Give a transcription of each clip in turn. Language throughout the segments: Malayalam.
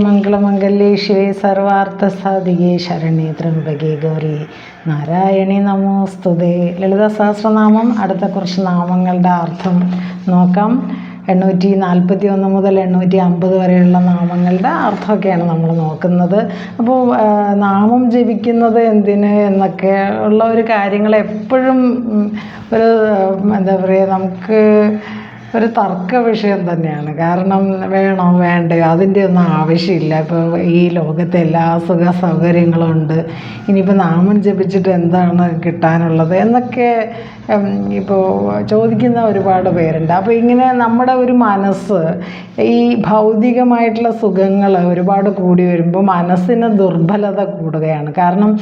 മംഗളമംഗല്യേ ശിവേ സർവാർത്ഥസാധികേ ശരണേ ത്രംബകേ ഗൗരി നാരായണി നമോസ്തുതേ. ലളിത സഹസ്രനാമം അടുത്ത കുറച്ച് നാമങ്ങളുടെ അർത്ഥം നോക്കാം. എണ്ണൂറ്റി നാൽപ്പത്തി ഒന്ന് മുതൽ എണ്ണൂറ്റി അമ്പത് വരെയുള്ള നാമങ്ങളുടെ അർത്ഥമൊക്കെയാണ് നമ്മൾ നോക്കുന്നത്. അപ്പോൾ നാമം ജപിക്കുന്നത് എന്തിന് എന്നൊക്കെ ഉള്ള ഒരു കാര്യങ്ങൾ എപ്പോഴും ഒരു എന്താ പറയുക നമുക്ക് ഒരു തർക്ക വിഷയം തന്നെയാണ്. കാരണം വേണോ വേണ്ടയോ അതിന്റെ ഒന്നും ആവശ്യമില്ല. ഇപ്പോൾ ഈ ലോകത്തെ എല്ലാ സുഖ സൗകര്യങ്ങളും ഉണ്ട് ഇനിയിപ്പോൾ നാമം ജപിച്ചിട്ട് എന്താണ് കിട്ടാനുള്ളത് എന്നൊക്കെ ഇപ്പോൾ ചോദിക്കുന്ന ഒരുപാട് പേരുണ്ട്. അപ്പോൾ ഇങ്ങനെ നമ്മുടെ ഒരു മനസ്സ് ഈ ഭൗതികമായിട്ടുള്ള സുഖങ്ങൾ ഒരുപാട് കൂടി വരുമ്പോൾ മനസ്സിന് ദുർബലത കൂടുകയാണ്. കാരണം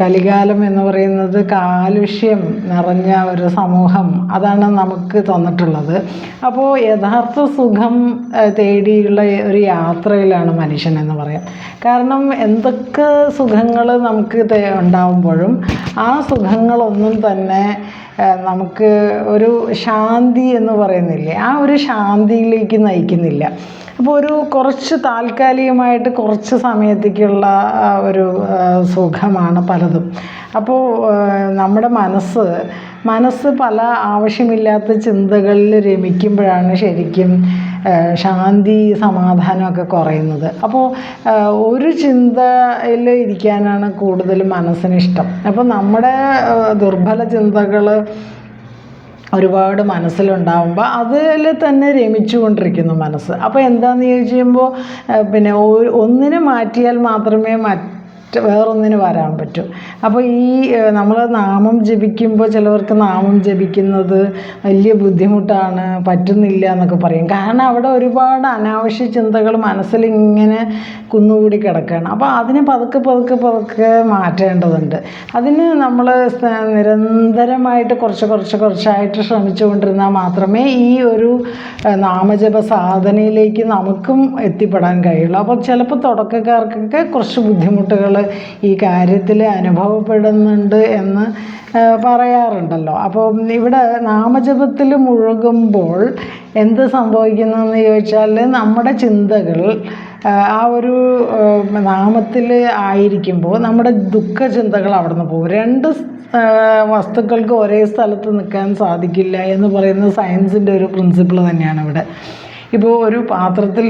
കലികാലം എന്ന് പറയുന്നത് കാലുഷ്യം നിറഞ്ഞ ഒരു സമൂഹം അതാണ് നമുക്ക് തന്നിട്ടുള്ളത്. അപ്പോൾ യഥാർത്ഥ സുഖം തേടിയുള്ള ഒരു യാത്രയിലാണ് മനുഷ്യൻ എന്ന് പറയാം. കാരണം എന്തൊക്കെ സുഖങ്ങൾ നമുക്ക് ഉണ്ടാവുമ്പോഴും ആ സുഖങ്ങളൊന്നും തന്നെ നമുക്ക് ഒരു ശാന്തി എന്ന് പറയുന്നില്ലേ ആ ഒരു ശാന്തിയിലേക്ക് നയിക്കുന്നില്ല. അപ്പോൾ ഒരു കുറച്ച് താൽക്കാലികമായിട്ട് കുറച്ച് സമയത്തേക്കുള്ള ഒരു സുഖമാണ് പലതും. അപ്പോൾ നമ്മുടെ മനസ്സ് മനസ്സ് പല ആവശ്യമില്ലാത്ത ചിന്തകളിൽ രമിക്കുമ്പോഴാണ് ശരിക്കും ശാന്തി സമാധാനമൊക്കെ കുറയുന്നത്. അപ്പോൾ ഒരു ചിന്തയിൽ ഇരിക്കാനാണ് കൂടുതൽ മനസ്സിന് ഇഷ്ടം അപ്പോൾ നമ്മുടെ ദുർബല ചിന്തകൾ ഒരുപാട് മനസ്സിലുണ്ടാവുമ്പോൾ അതിൽ തന്നെ രമിച്ചുകൊണ്ടിരിക്കുന്നു മനസ്സ്. അപ്പോൾ എന്താണെന്ന് ചോദിച്ചു കഴിയുമ്പോൾ പിന്നെ ഒന്നിനെ മാറ്റിയാൽ മാത്രമേ മറ്റ് വേറൊന്നിന് വരാൻ പറ്റും. അപ്പോൾ ഈ നമ്മൾ നാമം ജപിക്കുമ്പോൾ ചിലവർക്ക് നാമം ജപിക്കുന്നത് വലിയ ബുദ്ധിമുട്ടാണ് പറ്റുന്നില്ല എന്നൊക്കെ പറയും. കാരണം അവിടെ ഒരുപാട് അനാവശ്യ ചിന്തകൾ മനസ്സിൽ ഇങ്ങനെ കുന്നുകൂടി കിടക്കുകയാണ് അപ്പോൾ അതിനെ പതുക്കെ പതുക്കെ പതുക്കെ മാറ്റേണ്ടതുണ്ട്. അതിന് നമ്മൾ നിരന്തരമായിട്ട് കുറച്ച് കുറച്ച് കുറച്ചായിട്ട് ശ്രമിച്ചുകൊണ്ടിരുന്നാൽ മാത്രമേ ഈ ഒരു നാമജപ സാധനയിലേക്ക് നമുക്കും എത്തിപ്പെടാൻ കഴിയുള്ളൂ. അപ്പോൾ ചിലപ്പോൾ തുടക്കക്കാർക്കൊക്കെ കുറച്ച് ബുദ്ധിമുട്ടുകൾ ഈ കാര്യത്തിൽ അനുഭവപ്പെടുന്നുണ്ട് എന്ന് പറയാറുണ്ടല്ലോ. അപ്പോൾ ഇവിടെ നാമജപത്തിൽ മുഴുകുമ്പോൾ എന്ത് സംഭവിക്കുന്നതെന്ന് ചോദിച്ചാൽ നമ്മുടെ ചിന്തകൾ ആ ഒരു നാമത്തിൽ ആയിരിക്കുമ്പോൾ നമ്മുടെ ദുഃഖ ചിന്തകൾ അവിടെ നിന്ന് പോകും. രണ്ട് വസ്തുക്കൾക്ക് ഒരേ സ്ഥലത്ത് നിൽക്കാൻ സാധിക്കില്ല എന്ന് പറയുന്ന സയൻസിന്റെ ഒരു പ്രിൻസിപ്പിൾ തന്നെയാണ് ഇവിടെ. ഇപ്പോൾ ഒരു പാത്രത്തിൽ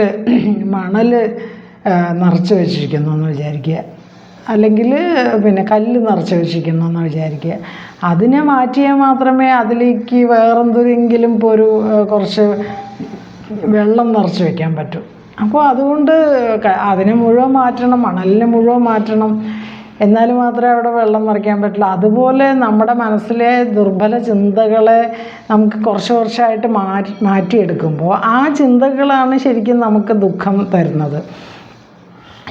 മണൽ നിറച്ച് വെച്ചിരിക്കുന്നു എന്ന് വിചാരിക്കുക. അല്ലെങ്കിൽ പിന്നെ കല്ല് നിറച്ച് വെച്ചിരിക്കുന്നു എന്ന് വിചാരിക്കുക. അതിനെ മാറ്റിയാൽ മാത്രമേ അതിലേക്ക് വേറെന്തെങ്കിലും ഇപ്പോൾ ഒരു കുറച്ച് വെള്ളം നിറച്ച് വെക്കാൻ പറ്റും. അപ്പോൾ അതുകൊണ്ട് അതിനെ മുഴുവൻ മാറ്റണം മണലിനെ മുഴുവൻ മാറ്റണം. എന്നാൽ മാത്രമേ അവിടെ വെള്ളം നിറയ്ക്കാൻ പറ്റുള്ളൂ. അതുപോലെ നമ്മുടെ മനസ്സിലെ ദുർബല ചിന്തകളെ നമുക്ക് കുറച്ച് കുറച്ചായിട്ട് മാറ്റി മാറ്റിയെടുക്കുമ്പോൾ ആ ചിന്തകളാണ് ശരിക്കും നമുക്ക് ദുഃഖം തരുന്നത്.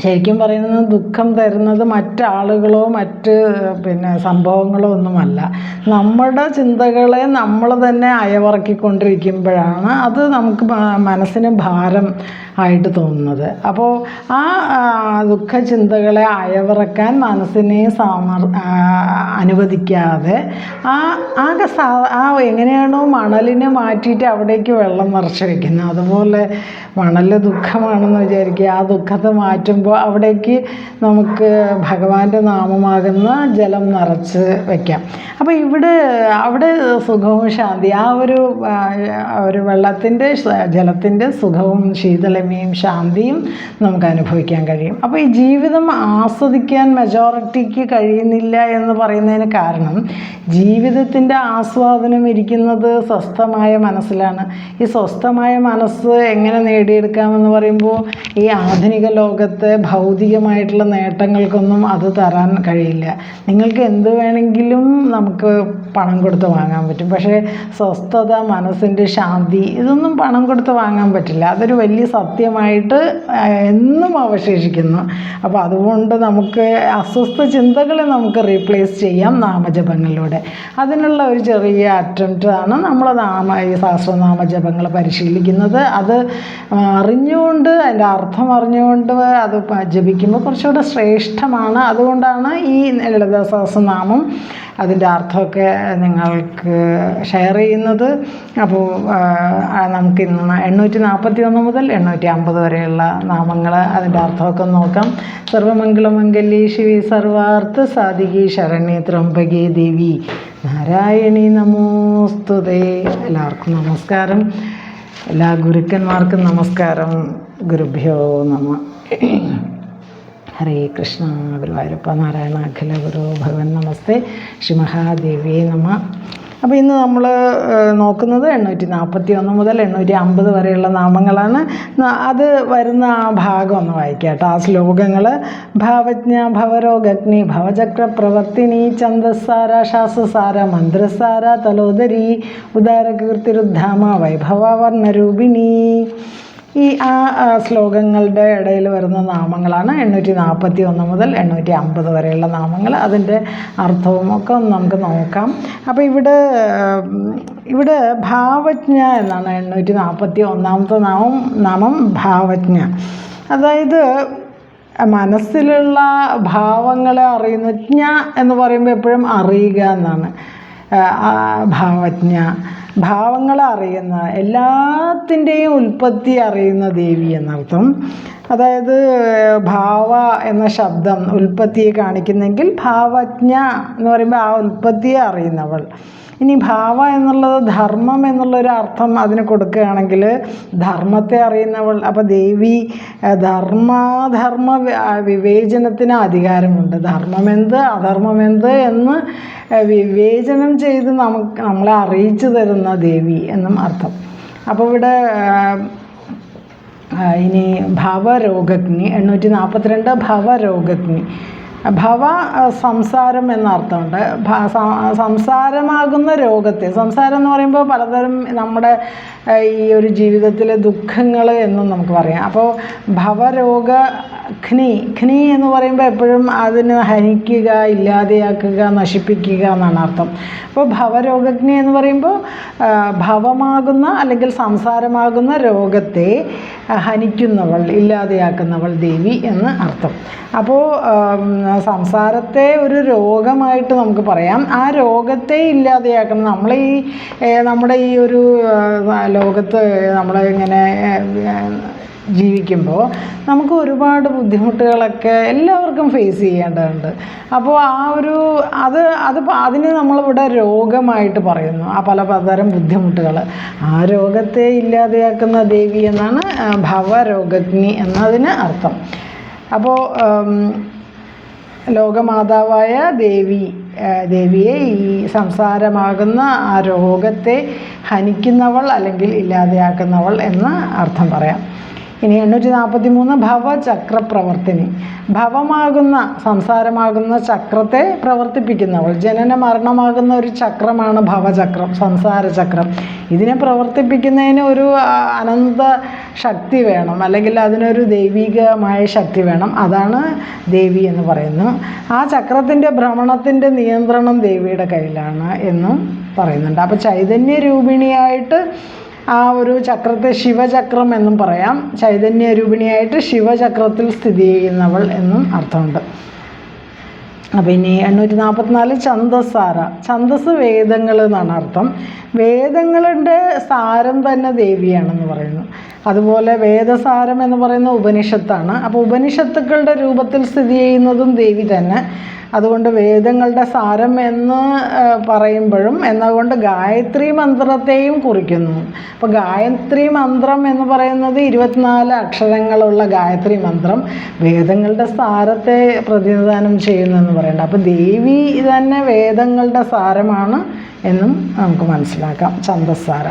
ശരിക്കും പറയുന്നത് ദുഃഖം തരുന്നത് മറ്റാളുകളോ മറ്റ് പിന്നെ സംഭവങ്ങളോ ഒന്നുമല്ല. നമ്മുടെ ചിന്തകളെ നമ്മൾ തന്നെ അയവിറക്കിക്കൊണ്ടിരിക്കുമ്പോഴാണ് അത് നമുക്ക് മനസ്സിന് ഭാരം ആയിട്ട് തോന്നുന്നത്. അപ്പോൾ ആ ദുഃഖ ചിന്തകളെ അയവിറക്കാൻ മനസ്സിനെ സമർ അനുവദിക്കാതെ ആ ആകെ സാ ആ എങ്ങനെയാണോ മണലിനെ മാറ്റിയിട്ട് അവിടേക്ക് വെള്ളം നിറച്ച് വയ്ക്കുന്നത് അതുപോലെ മണൽ ദുഃഖമാണെന്ന് വിചാരിക്കുക ആ ദുഃഖത്തെ മാറ്റുമ്പോൾ അവിടേക്ക് നമുക്ക് ഭഗവാന്റെ നാമമാകുന്ന ജലം നിറച്ച് വെക്കാം. അപ്പോൾ ഇവിടെ അവിടെ സുഖവും ശാന്തി ആ ഒരു ഒരു വെള്ളത്തിന്റെ ജലത്തിന്റെ സുഖവും ശീതളമയും ശാന്തിയും നമുക്ക് അനുഭവിക്കാൻ കഴിയും. അപ്പോൾ ഈ ജീവിതം ആസ്വദിക്കാൻ മെജോറിറ്റിക്ക് കഴിയുന്നില്ല എന്ന് പറയുന്നതിന് കാരണം ജീവിതത്തിന്റെ ആസ്വാദനം ഇരിക്കുന്നത് സ്വസ്ഥമായ മനസ്സിലാണ്. ഈ സ്വസ്ഥമായ മനസ്സ് എങ്ങനെ നേടിയെടുക്കാമെന്ന് പറയുമ്പോൾ ഈ ആധുനിക ലോകത്തെ ഭൗതികമായിട്ടുള്ള നേട്ടങ്ങൾക്കൊന്നും അത് തരാൻ കഴിയില്ല. നിങ്ങൾക്ക് എന്ത് വേണമെങ്കിലും നമുക്ക് പണം കൊടുത്ത് വാങ്ങാൻ പറ്റും. പക്ഷേ സ്വസ്ഥത മനസ്സിന്റെ ശാന്തി ഇതൊന്നും പണം കൊടുത്ത് വാങ്ങാൻ പറ്റില്ല. അതൊരു വലിയ സത്യമായിട്ട് എന്നും അവശേഷിക്കുന്നു. അപ്പോൾ അതുകൊണ്ട് നമുക്ക് അസ്വസ്ഥ ചിന്തകളെ നമുക്ക് റീപ്ലേസ് ചെയ്യാം നാമജപങ്ങളിലൂടെ. അതിനുള്ള ഒരു ചെറിയ അറ്റംപ്റ്റ് ആണ് നമ്മൾ നാമ ഈ സഹസ്രനാമ പരിശീലിക്കുന്നത്. അത് അറിഞ്ഞുകൊണ്ട് അതിന്റെ അർത്ഥം അറിഞ്ഞുകൊണ്ട് അത് ജപിക്കുമ്പോൾ കുറച്ചുകൂടെ ശ്രേഷ്ഠമാണ്. അതുകൊണ്ടാണ് ഈ ലളിത സഹസ്രനാമം അതിന്റെ അർത്ഥമൊക്കെ നിങ്ങൾക്ക് ഷെയർ ചെയ്യുന്നത്. അപ്പോൾ നമുക്ക് ഇന്ന് എണ്ണൂറ്റി നാൽപ്പത്തി ഒന്ന് മുതൽ എണ്ണൂറ്റി അമ്പത് വരെയുള്ള നാമങ്ങൾ അതിന്റെ അർത്ഥമൊക്കെ നോക്കാം. സർവമംഗളമംഗലി ശിവി സർവാർത്ഥ സാധികി ശരണി ത്രംബകി ദേവി നാരായണി നമോസ്തുതേ. എല്ലാവർക്കും നമസ്കാരം. എല്ലാ ഗുരുക്കന്മാർക്കും നമസ്കാരം. ഗുരുഭ്യോ നമ. ഹരേ കൃഷ്ണ ഗുരുവായൂരപ്പ നാരായണ അഖില ഗുരു ഭഗവൻ നമസ്തേ ശ്രീ മഹാദേവിയെ നമ. അപ്പോൾ ഇന്ന് നമ്മൾ നോക്കുന്നത് എണ്ണൂറ്റി നാൽപ്പത്തി ഒന്ന് മുതൽ എണ്ണൂറ്റി അമ്പത് വരെയുള്ള നാമങ്ങളാണ്. അത് വരുന്ന ആ ഭാഗം ഒന്ന് വായിക്കാം കേട്ടോ. ആ ശ്ലോകങ്ങൾ ഭാവജ്ഞ ഭവരോഗഗ്നി ഭവചക്ര പ്രവർത്തിനി ഛന്ദസ്സാര ശാസ്ത്രസാര മന്ത്രസാര തലോദരി ഉദാരകീർത്തിരുദ്ധാമ വൈഭവവർണരൂപിണി ആ ശ്ലോകങ്ങളുടെ ഇടയിൽ വരുന്ന നാമങ്ങളാണ് എണ്ണൂറ്റി നാൽപ്പത്തി ഒന്ന് മുതൽ എണ്ണൂറ്റി അമ്പത് വരെയുള്ള നാമങ്ങൾ. അതിന്റെ അർത്ഥവും ഒക്കെ ഒന്ന് നമുക്ക് നോക്കാം. അപ്പോൾ ഇവിടെ ഇവിടെ ഭാവജ്ഞ എന്നാണ് എണ്ണൂറ്റി നാൽപ്പത്തി ഒന്നാമത്തെ നാമം നാമം ഭാവജ്ഞ. അതായത് മനസ്സിലുള്ള ഭാവങ്ങളെ അറിയുന്ന ജ്ഞ എന്ന് പറയുമ്പോൾ എപ്പോഴും അറിയുക എന്നാണ്. ഭാവജ്ഞ ഭാവങ്ങളെ അറിയുന്ന എല്ലാത്തിന്റെയും ഉൽപ്പത്തി അറിയുന്ന ദേവി എന്നർത്ഥം. അതായത് ഭാവ എന്ന ശബ്ദം ഉൽപ്പത്തിയെ കാണിക്കുന്നെങ്കിൽ ഭാവജ്ഞ എന്ന് പറയുമ്പോൾ ആ ഉൽപ്പത്തിയെ അറിയുന്നവൾ. ഇനി ഭാവ എന്നുള്ളത് ധർമ്മം എന്നുള്ളൊരു അർത്ഥം അതിന് കൊടുക്കുകയാണെങ്കിൽ ധർമ്മത്തെ അറിയുന്നവൾ അപ്പോൾ ദേവി ധർമാധർമ്മ വിവേചനത്തിന് അധികാരമുണ്ട്. ധർമ്മമെന്ത് അധർമ്മമെന്ത് എന്ന് ഏഹ്, വിവേചനം ചെയ്ത് നമുക്ക് നമ്മളെ അറിയിച്ചു തരുന്ന ദേവി എന്നും അർത്ഥം. അപ്പോൾ ഇവിടെ ഇനി ഭവരോഗഗ്നി എണ്ണൂറ്റി നാൽപ്പത്തിരണ്ട് ഭവരോഗഗ്നി. ഭവ സംസാരം എന്ന അർത്ഥമുണ്ട് സംസാരമാകുന്ന രോഗത്തെ സംസാരം എന്ന് പറയുമ്പോൾ പലതരം നമ്മുടെ ഈ ഒരു ജീവിതത്തിലെ ദുഃഖങ്ങൾ എന്നും നമുക്ക് പറയാം. അപ്പോൾ ഭവരോഗ ഖ്നി ഖ്നി എന്ന് പറയുമ്പോൾ എപ്പോഴും അതിന് ഹനിക്കുക ഇല്ലാതെയാക്കുക നശിപ്പിക്കുക എന്നാണ് അർത്ഥം. അപ്പോൾ ഭവരോഗഗ്നി എന്ന് പറയുമ്പോൾ ഭവമാകുന്ന അല്ലെങ്കിൽ സംസാരമാകുന്ന രോഗത്തെ ഹനിക്കുന്നവൾ ഇല്ലാതെയാക്കുന്നവൾ ദേവി എന്ന് അർത്ഥം. അപ്പോൾ സംസാരത്തെ ഒരു രോഗമായിട്ട് നമുക്ക് പറയാം. ആ രോഗത്തെ ഇല്ലാതെയാക്കണം നമ്മൾ ഈ നമ്മുടെ ഈ ഒരു ലോകത്ത് നമ്മൾ ഇങ്ങനെ ജീവിക്കുമ്പോൾ നമുക്ക് ഒരുപാട് ബുദ്ധിമുട്ടുകളൊക്കെ എല്ലാവർക്കും ഫേസ് ചെയ്യേണ്ടതുണ്ട്. അപ്പോൾ ആ ഒരു അത് അത് അതിന് നമ്മളിവിടെ രോഗമായിട്ട് പറയുന്നു. ആ പല പലതരം ബുദ്ധിമുട്ടുകൾ ആ രോഗത്തെ ഇല്ലാതെയാക്കുന്ന ദേവി എന്നാണ് ഭവരോഗഗ്നി എന്നതിന് അർത്ഥം. അപ്പോൾ ലോകമാതാവായ ദേവി ദേവിയെ ഈ സംസാരമാകുന്ന ആ രോഗത്തെ ഹനിക്കുന്നവൾ അല്ലെങ്കിൽ ഇല്ലാതെയാക്കുന്നവൾ എന്ന് അർത്ഥം പറയാം. ഇനി എണ്ണൂറ്റി നാൽപ്പത്തി മൂന്ന് ഭവചക്രപ്രവർത്തിനി. ഭവമാകുന്ന സംസാരമാകുന്ന ചക്രത്തെ പ്രവർത്തിപ്പിക്കുന്നവൾ. ജനന മരണമാകുന്ന ഒരു ചക്രമാണ് ഭവചക്രം സംസാരചക്രം. ഇതിനെ പ്രവർത്തിപ്പിക്കുന്നതിന് ഒരു അനന്ത ശക്തി വേണം. അല്ലെങ്കിൽ അതിനൊരു ദൈവികമായ ശക്തി വേണം. അതാണ് ദേവി എന്ന് പറയുന്നു. ആ ചക്രത്തിന്റെ ഭ്രമണത്തിന്റെ നിയന്ത്രണം ദേവിയുടെ കയ്യിലാണ് എന്നും പറയുന്നുണ്ട്. അപ്പോൾ ചൈതന്യ രൂപിണിയായിട്ട് ആ ഒരു ചക്രത്തെ ശിവചക്രം എന്നും പറയാം. ചൈതന്യ രൂപിണിയായിട്ട് ശിവചക്രത്തിൽ സ്ഥിതി ചെയ്യുന്നവൾ എന്നും അർത്ഥമുണ്ട്. അപ്പം ഇനി എണ്ണൂറ്റി നാൽപ്പത്തിനാല് ഛന്ദസ്സാര. ഛന്ദസ് വേദങ്ങൾ എന്നാണ് അർത്ഥം. വേദങ്ങളുടെ സാരം തന്നെ ദേവിയാണെന്ന് പറയുന്നു. അതുപോലെ വേദസാരം എന്ന് പറയുന്ന ഉപനിഷത്താണ്. അപ്പോൾ ഉപനിഷത്തുക്കളുടെ രൂപത്തിൽ സ്ഥിതി ചെയ്യുന്നതും ദേവി തന്നെ. അതുകൊണ്ട് വേദങ്ങളുടെ സാരം എന്ന് പറയുമ്പോഴും എന്നതുകൊണ്ട് ഗായത്രി മന്ത്രത്തെയും കുറിക്കുന്നു. അപ്പോൾ ഗായത്രി മന്ത്രം എന്ന് പറയുന്നത് ഇരുപത്തിനാല് അക്ഷരങ്ങളുള്ള ഗായത്രി മന്ത്രം വേദങ്ങളുടെ സാരത്തെ പ്രതിനിധാനം ചെയ്യുന്നതെന്ന് പറയുന്നുണ്ട്. അപ്പോൾ ദേവി തന്നെ വേദങ്ങളുടെ സാരമാണ് എന്നും നമുക്ക് മനസ്സിലാക്കാം. ഛന്ദസ്സാര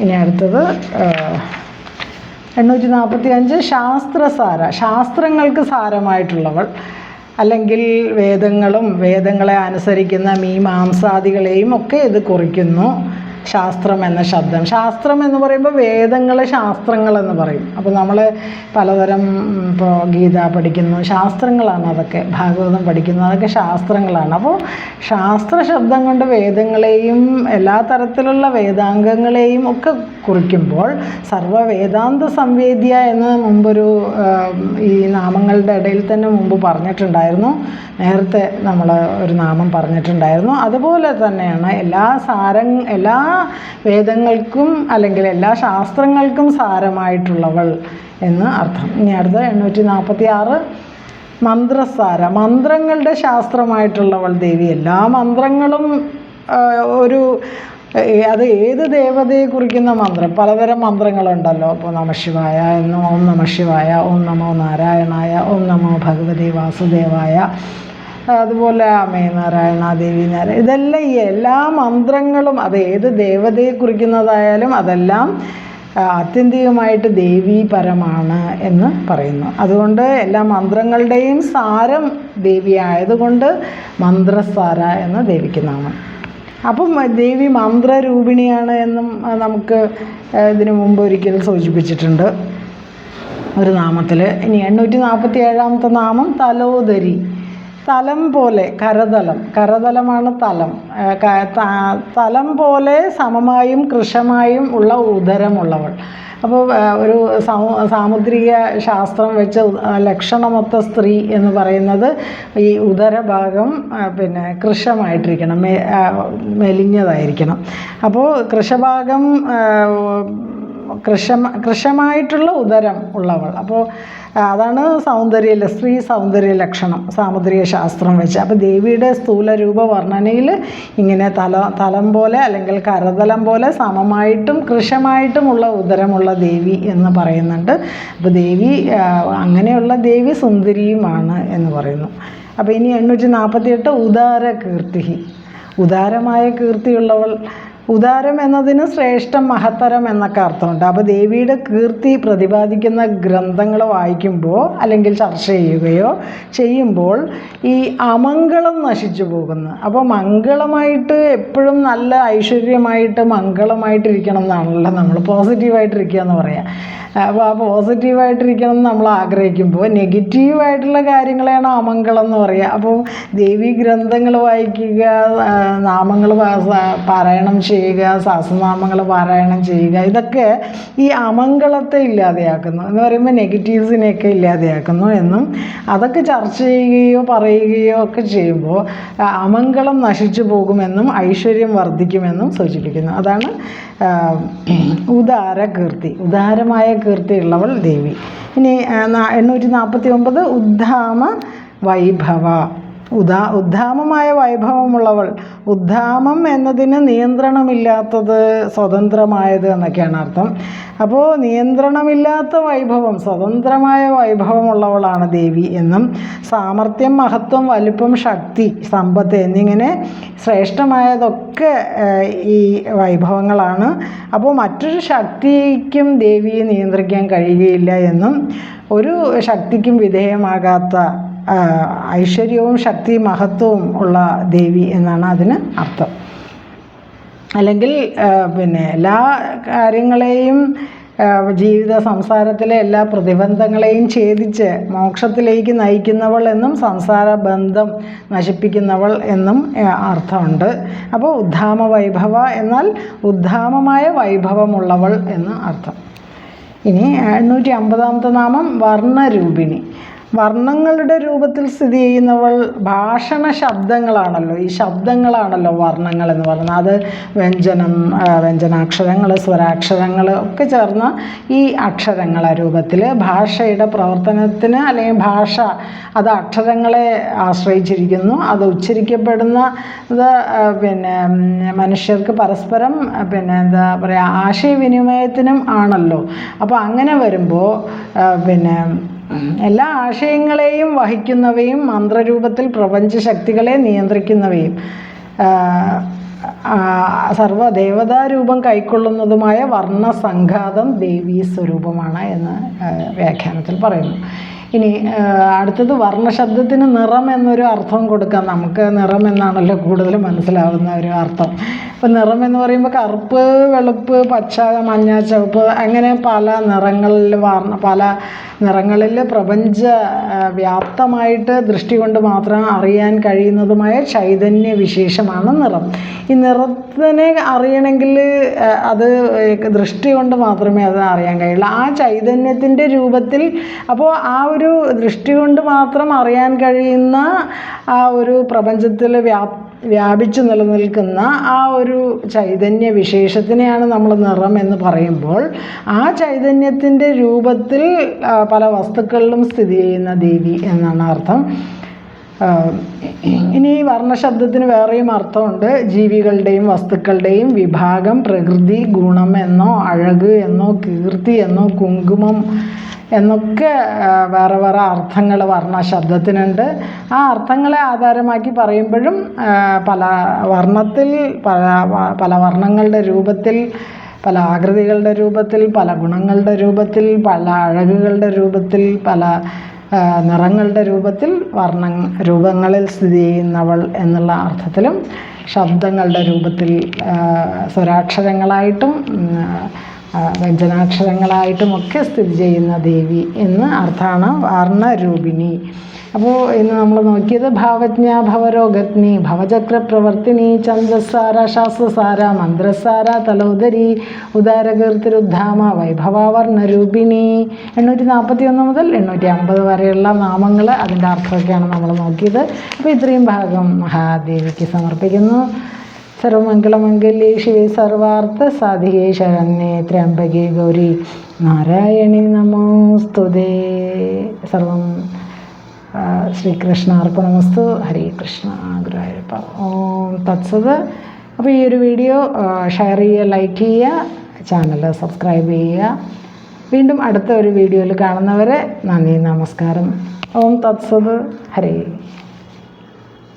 ഇനി അടുത്തത് എണ്ണൂറ്റി നാൽപ്പത്തി അഞ്ച് ശാസ്ത്രസാര ശാസ്ത്രങ്ങൾക്ക് സാരമായിട്ടുള്ളവൾ അല്ലെങ്കിൽ വേദങ്ങളും വേദങ്ങളെ അനുസരിക്കുന്ന മീമാംസാദികളെയും ഒക്കെ ഇത് കുറിക്കുന്നു. ശാസ്ത്രം എന്ന ശബ്ദം. ശാസ്ത്രം എന്ന് പറയുമ്പോൾ വേദങ്ങളെ ശാസ്ത്രങ്ങൾ എന്ന് പറയും. അപ്പോൾ നമ്മൾ പലതരം ഇപ്പോൾ ഗീത പഠിക്കുന്നു. ശാസ്ത്രങ്ങളാണ് അതൊക്കെ. ഭാഗവതം പഠിക്കുന്നു. അതൊക്കെ ശാസ്ത്രങ്ങളാണ്. അപ്പോൾ ശാസ്ത്ര ശബ്ദം കൊണ്ട് വേദങ്ങളെയും എല്ലാ തരത്തിലുള്ള വേദാംഗങ്ങളെയും ഒക്കെ കുറിക്കുമ്പോൾ സർവ വേദാന്ത സംവേദ്യ എന്ന് മുമ്പൊരു ഈ നാമങ്ങളുടെ ഇടയിൽ തന്നെ മുമ്പ് പറഞ്ഞിട്ടുണ്ടായിരുന്നു. നേരത്തെ നമ്മൾ ഒരു നാമം പറഞ്ഞിട്ടുണ്ടായിരുന്നു. അതുപോലെ തന്നെയാണ് എല്ലാ സാരം എല്ലാ വേദങ്ങൾക്കും അല്ലെങ്കിൽ എല്ലാ ശാസ്ത്രങ്ങൾക്കും സാരമായിട്ടുള്ളവൾ എന്ന് അർത്ഥം. ഇനി അടുത്ത എണ്ണൂറ്റി നാൽപ്പത്തി ആറ് മന്ത്രസാര. മന്ത്രങ്ങളുടെ ശാസ്ത്രമായിട്ടുള്ളവൾ ദേവി എല്ലാ മന്ത്രങ്ങളും ഒരു അത് ഏത് ദേവതയെ കുറിക്കുന്ന മന്ത്രം? പലതരം മന്ത്രങ്ങളുണ്ടല്ലോ. അപ്പോൾ നമശിവായ എന്നും ഓം നമശിവായ ഓം നമോ നാരായണായ ഓം നമോ ഭഗവതി വാസുദേവായ അതുപോലെ അമേ നാരായണ ദേവി നാരായണ ഇതെല്ലാം ഈ എല്ലാ മന്ത്രങ്ങളും അത് ഏത് ദേവതയെ കുറിക്കുന്നതായാലും അതെല്ലാം ആത്യന്തികമായിട്ട് ദേവീപരമാണ് എന്ന് പറയുന്നു. അതുകൊണ്ട് എല്ലാ മന്ത്രങ്ങളുടെയും സാരം ദേവിയായതുകൊണ്ട് മന്ത്രസാര എന്ന് ദേവിക്ക് നാമം. അപ്പം ദേവി മന്ത്രരൂപിണിയാണ് എന്നും നമുക്ക് ഇതിനു മുമ്പ് ഒരിക്കൽ സൂചിപ്പിച്ചിട്ടുണ്ട്. ഒരു നാമത്തിൽ ഇനി എണ്ണൂറ്റി നാൽപ്പത്തി ഏഴാമത്തെ നാമം തലോദരി. തലം പോലെ കരതലം. കരതലമാണ് തലം. തലം പോലെ സമമായും കൃശമായും ഉള്ള ഉദരമുള്ളവൾ. അപ്പോൾ ഒരു സാമൂ- സാമുദ്രിക ശാസ്ത്രം വെച്ച് ലക്ഷണമൊത്ത സ്ത്രീ എന്ന് പറയുന്നത് ഈ ഉദരഭാഗം പിന്നെ കൃശമായിട്ടിരിക്കണം മെലിഞ്ഞതായിരിക്കണം. അപ്പോൾ കൃഷഭാഗം കൃഷമ കൃഷമായിട്ടുള്ള ഉദരം ഉള്ളവൾ. അപ്പോൾ അതാണ് സൗന്ദര്യ സ്ത്രീ സൗന്ദര്യ ലക്ഷണം സാമുദ്രിക ശാസ്ത്രം വെച്ച്. അപ്പോൾ ദേവിയുടെ സ്ഥൂല രൂപ വർണനയിൽ ഇങ്ങനെ തല തലം പോലെ അല്ലെങ്കിൽ കരതലം പോലെ സമമായിട്ടും കൃശമായിട്ടുമുള്ള ഉദരമുള്ള ദേവി എന്ന് പറയുന്നുണ്ട്. അപ്പോൾ ദേവി അങ്ങനെയുള്ള ദേവി സുന്ദരിയുമാണ് എന്ന് പറയുന്നു. അപ്പോൾ ഇനി എണ്ണൂറ്റി നാൽപ്പത്തിയെട്ട് ഉദാര കീർത്തി ഉദാരമായ കീർത്തിയുള്ളവൾ ഉദാരം എന്നതിന് ശ്രേഷ്ഠം മഹത്തരം എന്നൊക്കെ അർത്ഥമുണ്ട്. അപ്പോൾ ദേവിയുടെ കീർത്തി പ്രതിപാദിക്കുന്ന ഗ്രന്ഥങ്ങൾ വായിക്കുമ്പോൾ അല്ലെങ്കിൽ ചർച്ച ചെയ്യുകയോ ചെയ്യുമ്പോൾ ഈ അമംഗളം നശിച്ചു പോകുന്നു. അപ്പോൾ മംഗളമായിട്ട് എപ്പോഴും നല്ല ഐശ്വര്യമായിട്ട് മംഗളമായിട്ടിരിക്കണം എന്നാണല്ലോ നമ്മൾ പോസിറ്റീവായിട്ടിരിക്കുക എന്ന് പറയാം. അപ്പോൾ ആ പോസിറ്റീവായിട്ടിരിക്കണം എന്ന് നമ്മൾ ആഗ്രഹിക്കുമ്പോൾ നെഗറ്റീവായിട്ടുള്ള കാര്യങ്ങളെയാണ് അമംഗളം എന്ന് പറയുക അപ്പോൾ ദേവി ഗ്രന്ഥങ്ങൾ വായിക്കുക നാമങ്ങൾ പാരായണം ചെയ്യുക സഹസ്രനാമങ്ങൾ പാരായണം ചെയ്യുക ഇതൊക്കെ ഈ അമംഗളത്തെ ഇല്ലാതെയാക്കുന്നു. എന്ന് പറയുമ്പോൾ നെഗറ്റീവ്സിനെയൊക്കെ ഇല്ലാതെയാക്കുന്നു എന്നും അതൊക്കെ ചർച്ച ചെയ്യുകയോ പറയുകയോ ഒക്കെ ചെയ്യുമ്പോൾ അമംഗളം നശിച്ചു പോകുമെന്നും ഐശ്വര്യം വർദ്ധിക്കുമെന്നും സൂചിപ്പിക്കുന്നു. അതാണ് ഉദാര കീർത്തി. ഉദാരമായ കീർത്തിയുള്ളവൾ ദേവി. ഇനി എണ്ണൂറ്റി നാൽപ്പത്തി ഒമ്പത് ഉദ്ധാമ വൈഭവ. ഉദാ ഉദ്ധാമമായ വൈഭവമുള്ളവൾ. ഉദ്ധാമം എന്നതിന് നിയന്ത്രണമില്ലാത്തത് സ്വതന്ത്രമായത് എന്നൊക്കെയാണ് അർത്ഥം. അപ്പോൾ നിയന്ത്രണമില്ലാത്ത വൈഭവം സ്വതന്ത്രമായ വൈഭവമുള്ളവളാണ് ദേവി എന്നും സാമർഥ്യം മഹത്വം വലുപ്പം ശക്തി സമ്പത്ത് എന്നിങ്ങനെ ശ്രേഷ്ഠമായതൊക്കെ ഈ വൈഭവങ്ങളാണ്. അപ്പോൾ മറ്റൊരു ശക്തിക്കും ദേവിയെ നിയന്ത്രിക്കാൻ കഴിയുകയില്ല എന്നും ഒരു ശക്തിക്കും വിധേയമാകാത്ത ഐശ്വര്യവും ശക്തി മഹത്വവും ഉള്ള ദേവി എന്നാണ് അതിന് അർത്ഥം. അല്ലെങ്കിൽ പിന്നെ എല്ലാ കാര്യങ്ങളെയും ജീവിത സംസാരത്തിലെ എല്ലാ പ്രതിബന്ധങ്ങളെയും ഛേദിച്ച് മോക്ഷത്തിലേക്ക് നയിക്കുന്നവൾ എന്നും സംസാര ബന്ധം നശിപ്പിക്കുന്നവൾ എന്നും അർത്ഥമുണ്ട്. അപ്പോൾ ഉദ്ധാമ വൈഭവ എന്നാൽ ഉദ്ധാമമായ വൈഭവമുള്ളവൾ എന്ന് അർത്ഥം. ഇനി എണ്ണൂറ്റി അമ്പതാമത്തെ നാമം വർണരൂപിണി. വർണങ്ങളുടെ രൂപത്തിൽ സ്ഥിതി ചെയ്യുന്നവൾ ഭാഷണ ശബ്ദങ്ങളാണല്ലോ. ഈ ശബ്ദങ്ങളാണല്ലോ വർണങ്ങൾ എന്ന് പറയുന്നത്. അത് വ്യഞ്ജനം വ്യഞ്ജനാക്ഷരങ്ങൾ സ്വരാക്ഷരങ്ങൾ ഒക്കെ ചേർന്ന ഈ അക്ഷരങ്ങളെ രൂപത്തിൽ ഭാഷയുടെ പ്രവർത്തനത്തിന് അല്ലെങ്കിൽ ഭാഷ അത് അക്ഷരങ്ങളെ ആശ്രയിച്ചിരിക്കുന്നു. അത് ഉച്ചരിക്കപ്പെടുന്ന ഇത് പിന്നെ മനുഷ്യർക്ക് പരസ്പരം പിന്നെ എന്താ പറയുക ആശയവിനിമയത്തിനും ആണല്ലോ. അപ്പോൾ അങ്ങനെ വരുമ്പോൾ പിന്നെ എല്ലാ ആശയങ്ങളെയും വഹിക്കുന്നവയും മന്ത്രരൂപത്തിൽ പ്രപഞ്ച ശക്തികളെ നിയന്ത്രിക്കുന്നവയും സർവ ദേവതാരൂപം കൈക്കൊള്ളുന്നതുമായ വർണസംഘാതം ദേവീ സ്വരൂപമാണ് എന്ന് വ്യാഖ്യാനത്തിൽ പറയുന്നു. ഇനി അടുത്തത് വർണശബ്ദത്തിന് നിറം എന്നൊരു അർത്ഥം കൊടുക്കാം. നമുക്ക് നിറം എന്നാണല്ലോ കൂടുതൽ മനസ്സിലാവുന്ന ഒരു അർത്ഥം. ഇപ്പം നിറം എന്ന് പറയുമ്പോൾ കറുപ്പ് വെളുപ്പ് പച്ച മഞ്ഞ ചുവപ്പ് അങ്ങനെ പല നിറങ്ങളിൽ വർണ പല നിറങ്ങളിൽ പ്രപഞ്ച വ്യാപ്തമായിട്ട് ദൃഷ്ടി കൊണ്ട് മാത്രം അറിയാൻ കഴിയുന്നതുമായ ചൈതന്യ വിശേഷമാണ് നിറം. ഈ നിറത്തിനെ അറിയണമെങ്കിൽ അത് ദൃഷ്ടി കൊണ്ട് മാത്രമേ അത് അറിയാൻ കഴിയുള്ളൂ. ആ ചൈതന്യത്തിന്റെ രൂപത്തിൽ അപ്പോൾ ആ ഒരു ദൃഷ്ടി കൊണ്ട് മാത്രം അറിയാൻ കഴിയുന്ന ആ ഒരു പ്രപഞ്ചത്തിൽ വ്യാപ് വ്യാപിച്ചു നിലനിൽക്കുന്ന ആ ഒരു ചൈതന്യ വിശേഷത്തിനെയാണ് നമ്മൾ നിറം എന്ന് പറയുമ്പോൾ ആ ചൈതന്യത്തിന്റെ രൂപത്തിൽ പല വസ്തുക്കളിലും സ്ഥിതി ചെയ്യുന്ന ദേവി എന്നാണ് അർത്ഥം. ഇനി ഈ വർണശബ്ദത്തിന് വേറെയും അർത്ഥമുണ്ട്. ജീവികളുടെയും വസ്തുക്കളുടെയും വിഭാഗം പ്രകൃതി ഗുണം എന്നോ അഴക് എന്നോ കീർത്തി എന്നോ കുങ്കുമം എന്നൊക്കെ വേറെ വേറെ അർത്ഥങ്ങൾ വർണ ശബ്ദത്തിനുണ്ട് ആ അർത്ഥങ്ങളെ ആധാരമാക്കി പറയുമ്പോഴും പല വർണത്തിൽ പല പല വർണങ്ങളുടെ രൂപത്തിൽ പല ആകൃതികളുടെ രൂപത്തിൽ പല ഗുണങ്ങളുടെ രൂപത്തിൽ പല അഴകുകളുടെ രൂപത്തിൽ പല നിറങ്ങളുടെ രൂപത്തിൽ വർണ രൂപങ്ങളിൽ സ്ഥിതി ചെയ്യുന്നവൾ എന്നുള്ള അർത്ഥത്തിലും ശബ്ദങ്ങളുടെ രൂപത്തിൽ സ്വരാക്ഷരങ്ങളായിട്ടും വ്യഞ്ജനാക്ഷരങ്ങളായിട്ടുമൊക്കെ സ്ഥിതി ചെയ്യുന്ന ദേവി എന്ന് അർത്ഥമാണ് വർണരൂപിണി. അപ്പോൾ ഇന്ന് നമ്മൾ നോക്കിയത് ഭാവജ്ഞ ഭവരോഗജ്ഞി ഭവചക്രപ്രവർത്തിനി ചന്ദ്രസാര ശാസ്ത്രസാര മന്ത്രസാര തലോദരി ഉദാരകീർത്തിരുദ്ധാമ വൈഭവാവർണരൂപിണി. എണ്ണൂറ്റി നാൽപ്പത്തി ഒന്ന് മുതൽ എണ്ണൂറ്റി അമ്പത് വരെയുള്ള നാമങ്ങൾ അതിന്റെ അർത്ഥമൊക്കെയാണ് നമ്മൾ നോക്കിയത്. അപ്പോൾ ഇത്രയും ഭാഗം മഹാദേവിക്ക് സമർപ്പിക്കുന്നു. സർവമംഗളമംഗല്യേ ശിവേ സർവാർത്ഥ സാധികേ ശരണ്യേ ത്രയംബകേ ഗൗരി നാരായണി നമോസ്തുതേ. സർവം ശ്രീകൃഷ്ണാർപ്പണമസ്തു. ഹരേ കൃഷ്ണ ഗുരുവായൂരപ്പ. ഓം തത്സത്. അപ്പോൾ ഈ ഒരു വീഡിയോ ഷെയർ ചെയ്യുക ലൈക്ക് ചെയ്യുക ചാനൽ സബ്സ്ക്രൈബ് ചെയ്യുക. വീണ്ടും അടുത്ത ഒരു വീഡിയോയിൽ കാണുന്നവരെ നന്ദി നമസ്കാരം. ഓം തത്സത്. ഹരേ